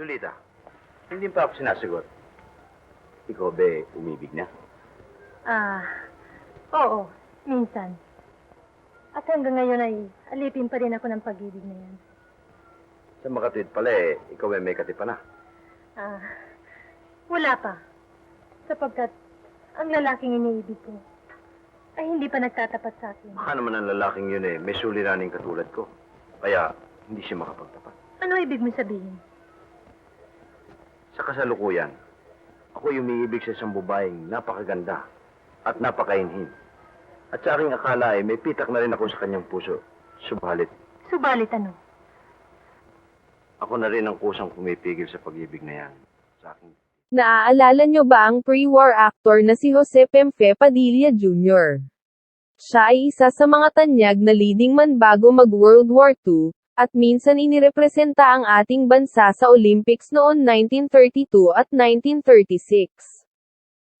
Lolita, hindi pa ako sinasagot. Ikaw ba umibig na? Ah, oo, minsan. At hanggang ngayon ay alipin pa rin ako ng pag-ibig na yan. Sa makatwid pala eh, ikaw ay may katipa na. Ah, wala pa. Sapagkat ang lalaking iniibig ko ay hindi pa nagtatapat sa akin. Baka naman ang lalaking yun eh, may suliraning katulad ko. Kaya hindi siya makapagtapat. Ano ibig mo sabihin? Sa kasalukuyan, ako yung umiibig sa isang babaeng napakaganda at napakainhin. At sa aking akala ay may pitak na rin ako sa kanyang puso. Subalit, Subalit ano? ako na rin ang kusang pumipigil sa pag-ibig na yan. Sa aking Naaalala nyo ba ang pre-war actor na si Jose Pemfe Padilla Jr.? Siya ay isa sa mga tanyag na leading man bago mag-World War II, at minsan inirepresenta ang ating bansa sa Olympics noon 1932 at 1936.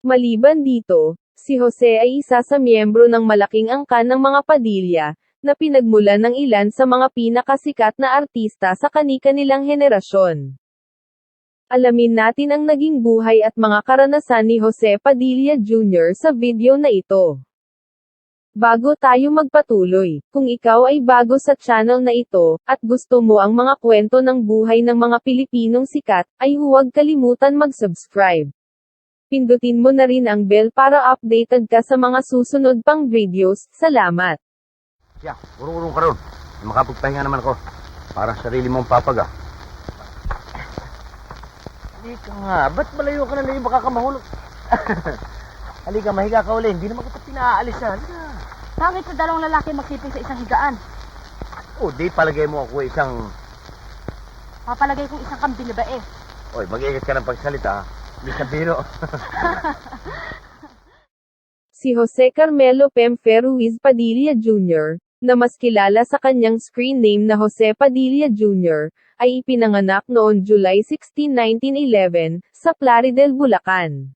Maliban dito, si Jose ay isa sa miyembro ng malaking angkan ng mga Padilla, na pinagmulan ng ilan sa mga pinakasikat na artista sa kani-kanilang henerasyon. Alamin natin ang naging buhay at mga karanasan ni Jose Padilla Jr. sa video na ito. Bago tayo magpatuloy, kung ikaw ay bago sa channel na ito, at gusto mo ang mga kwento ng buhay ng mga Pilipinong sikat, ay huwag kalimutan mag-subscribe. Pindutin mo na rin ang bell para updated ka sa mga susunod pang videos. Salamat! Siya, urong-urong ka ron. Makapagpahinga naman ako. Para sa sarili mong papaga. Halika nga, ba't malayo ka na lang baka ka mahulog? Halika, mahiga ka uli, hindi naman kita pinaalis ha. Halika. Bakit sa dalawang lalaki magsiping sa isang higaan? O, di palagay mo ako isang... Papalagay kong isang kambing ba eh. Oy, mag-iingat ka ng pagsalita. ha? Hindi sa biro. Si Jose Carmelo Pemfe Ruiz Padilla Jr., na mas kilala sa kanyang screen name na Jose Padilla Jr., ay ipinanganak noon July 16, 1911, sa Plaridel, Bulacan.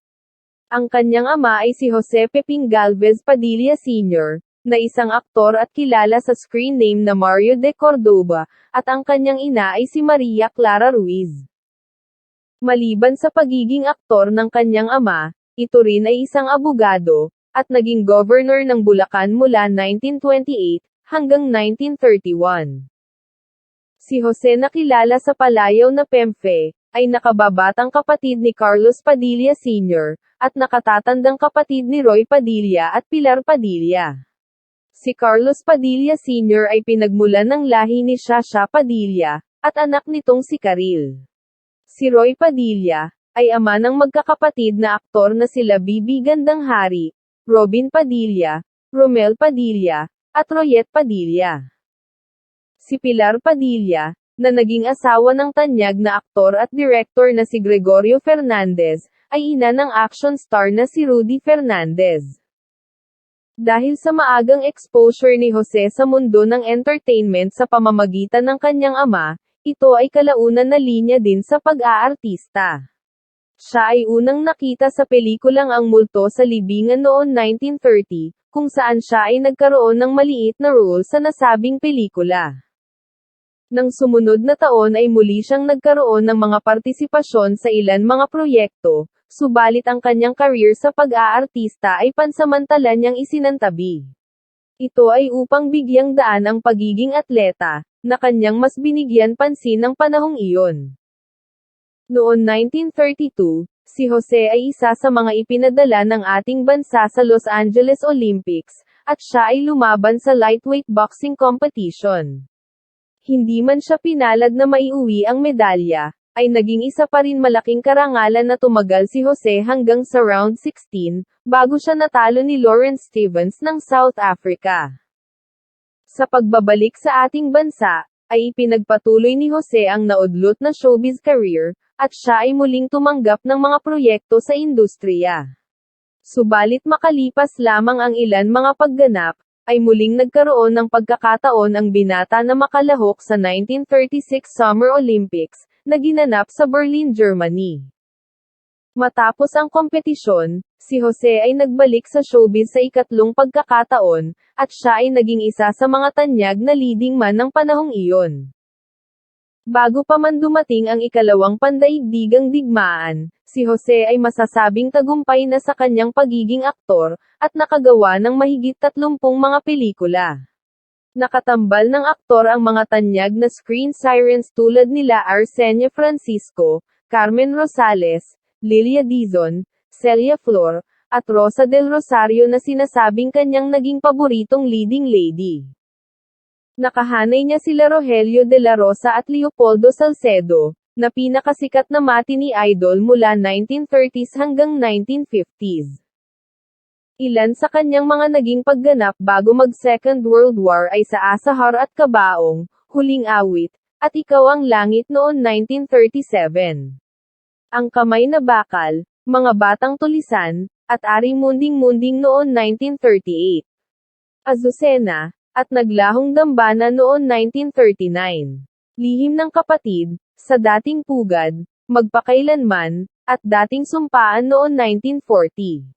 Ang kanyang ama ay si Jose Peping Galvez Padilla Sr., na isang aktor at kilala sa screen name na Mario de Cordoba, at ang kanyang ina ay si Maria Clara Ruiz. Maliban sa pagiging aktor ng kanyang ama, ito rin ay isang abogado, at naging governor ng Bulacan mula 1928 hanggang 1931. Si Jose na kilala sa palayaw na Pemfe, ay nakababatang kapatid ni Carlos Padilla Sr., at nakatatandang kapatid ni Roy Padilla at Pilar Padilla. Si Carlos Padilla Sr. ay pinagmulan ng lahi ni Shasha Padilla, at anak nitong si Karil. Si Roy Padilla, ay ama ng magkakapatid na aktor na sila Bibi Gandang Hari, Robin Padilla, Romel Padilla, at Royet Padilla. Si Pilar Padilla, na naging asawa ng tanyag na aktor at director na si Gregorio Fernandez, ay ina ng action star na si Rudy Fernandez. Dahil sa maagang exposure ni Jose sa mundo ng entertainment sa pamamagitan ng kanyang ama, ito ay kalaunan na linya din sa pag-aartista. Siya ay unang nakita sa pelikulang Ang Multo sa Libingan noon 1930, kung saan siya ay nagkaroon ng maliit na role sa nasabing pelikula. Nang sumunod na taon ay muli siyang nagkaroon ng mga partisipasyon sa ilan mga proyekto, subalit ang kanyang career sa pag-aartista ay pansamantala niyang isinantabi. Ito ay upang bigyang daan ang pagiging atleta, na kanyang mas binigyan pansin ng panahong iyon. Noon 1932, si Jose ay isa sa mga ipinadala ng ating bansa sa Los Angeles Olympics, at siya ay lumaban sa lightweight boxing competition. Hindi man siya pinalad na maiuwi ang medalya, ay naging isa pa rin malaking karangalan na tumagal si Jose hanggang sa round 16, bago siya natalo ni Lawrence Stevens ng South Africa. Sa pagbabalik sa ating bansa, ay ipinagpatuloy ni Jose ang naudlot na showbiz career, at siya ay muling tumanggap ng mga proyekto sa industriya. Subalit makalipas lamang ang ilan mga pagganap, ay muling nagkaroon ng pagkakataon ang binata na makalahok sa 1936 Summer Olympics, na ginanap sa Berlin, Germany. Matapos ang kompetisyon, si Jose ay nagbalik sa showbiz sa ikatlong pagkakataon, at siya ay naging isa sa mga tanyag na leading man ng panahong iyon. Bago pa man dumating ang ikalawang pandaigdigang digmaan, si Jose ay masasabing tagumpay na sa kanyang pagiging aktor, at nakagawa ng mahigit tatlumpung mga pelikula. Nakatambal ng aktor ang mga tanyag na screen sirens tulad nila Arsenio Francisco, Carmen Rosales, Lilia Dizon, Celia Flor, at Rosa del Rosario na sinasabing kanyang naging paboritong leading lady. Nakahanay niya sila Rogelio de la Rosa at Leopoldo Salcedo, na pinakasikat na matini idol mula 1930s hanggang 1950s. Ilan sa kanyang mga naging pagganap bago mag Second World War ay sa Asahar at Kabaong, Huling Awit, at Ikaw ang Langit noon 1937. Ang Kamay na Bakal, Mga Batang Tulisan, at Aring Munding-Munding noon 1938. Azucena, at Naglahong Dambana noon 1939. Lihim ng Kapatid, Sa Dating Pugad, Magpakailanman, at Dating Sumpaan noon 1940.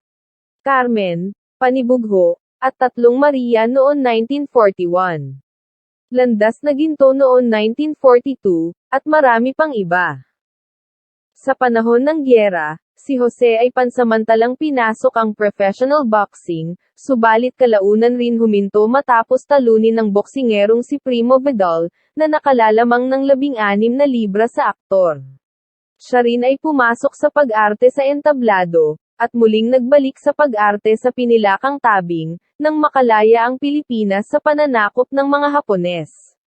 Carmen, Panibugho, at Tatlong Maria noon 1941. Landas na Ginto noon 1942, at marami pang iba. Sa panahon ng gyera, si Jose ay pansamantalang pinasok ang professional boxing, subalit kalaunan rin huminto matapos talunin ng boksingerong si Primo Vidal, na nakalalamang ng labing-anim na libra sa aktor. Siya rin ay pumasok sa pag-arte sa entablado, at muling nagbalik sa pag-arte sa pinilakang tabing, nang makalaya ang Pilipinas sa pananakop ng mga Hapones.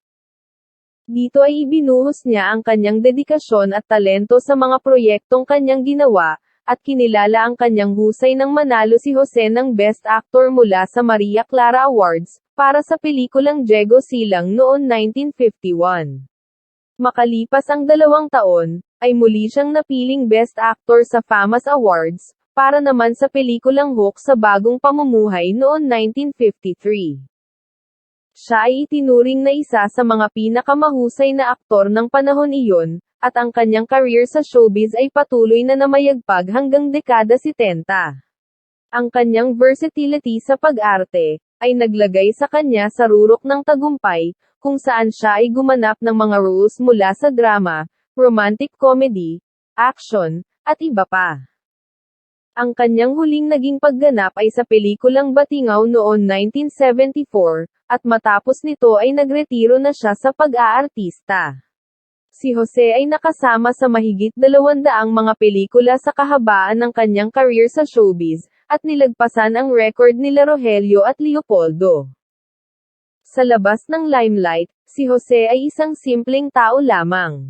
Dito ay ibinuhos niya ang kanyang dedikasyon at talento sa mga proyektong kanyang ginawa, at kinilala ang kanyang husay nang manalo si Jose ng Best Actor mula sa Maria Clara Awards, para sa pelikulang Diego Silang noon 1951. Makalipas ang dalawang taon, ay muli siyang napiling Best Actor sa FAMAS Awards, para naman sa pelikulang Hook sa Bagong Pamumuhay noon 1953. Siya ay itinuring na isa sa mga pinakamahusay na aktor ng panahon iyon, at ang kanyang career sa showbiz ay patuloy na namayagpag hanggang dekada 70. Ang kanyang versatility sa pag-arte, ay naglagay sa kanya sa rurok ng tagumpay, kung saan siya ay gumanap ng mga roles mula sa drama, romantic comedy, action, at iba pa. Ang kanyang huling naging pagganap ay sa pelikulang Batingaw noon 1974, at matapos nito ay nagretiro na siya sa pag-aartista. Si Jose ay nakasama sa mahigit dalawandaang mga pelikula sa kahabaan ng kanyang career sa showbiz, at nilagpasan ang record nila Rogelio at Leopoldo. Sa labas ng limelight, si Jose ay isang simpleng tao lamang.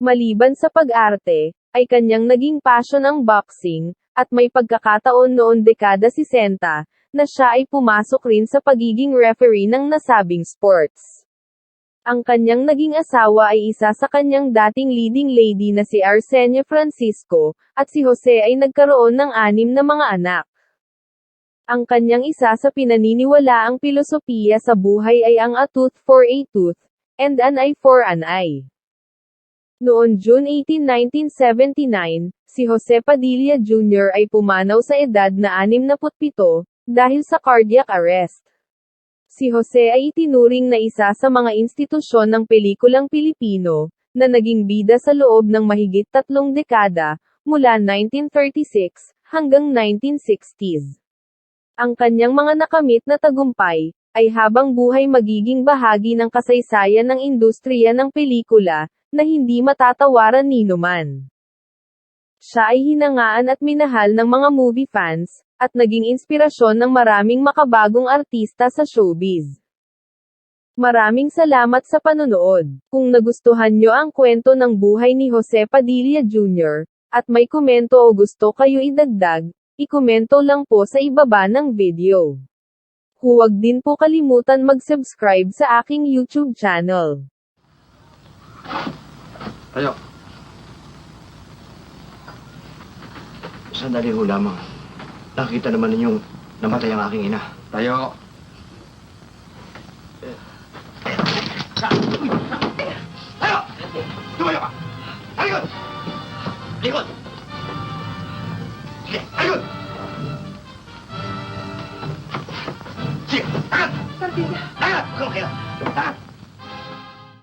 Maliban sa pag-arte, ay kanyang naging passion ang boxing, at may pagkakataon noon dekada 60, na siya ay pumasok rin sa pagiging referee ng nasabing sports. Ang kanyang naging asawa ay isa sa kanyang dating leading lady na si Arsenio Francisco, at si Jose ay nagkaroon ng anim na mga anak. Ang kanyang isa sa pinaniniwalaang pilosopiya sa buhay ay ang a tooth for a tooth, and an eye for an eye. Noon June 18, 1979, si Jose Padilla Jr. ay pumanaw sa edad na 67, dahil sa cardiac arrest. Si Jose ay itinuring na isa sa mga institusyon ng pelikulang Pilipino, na naging bida sa loob ng mahigit tatlong dekada, mula 1936 hanggang 1960s. Ang kanyang mga nakamit na tagumpay, ay habang buhay magiging bahagi ng kasaysayan ng industriya ng pelikula, na hindi matatawaran ninuman. Siya ay hinangaan at minahal ng mga movie fans, at naging inspirasyon ng maraming makabagong artista sa showbiz. Maraming salamat sa panonood. Kung nagustuhan nyo ang kwento ng buhay ni Jose Padilla Jr., at may komento o gusto kayo idagdag, ikomento lang po sa ibaba ng video. Huwag din po kalimutan mag-subscribe sa aking YouTube channel. Tayo. Sandali ho lamang. Nakita naman ninyong namatay ang aking ina. Tayo. Eh,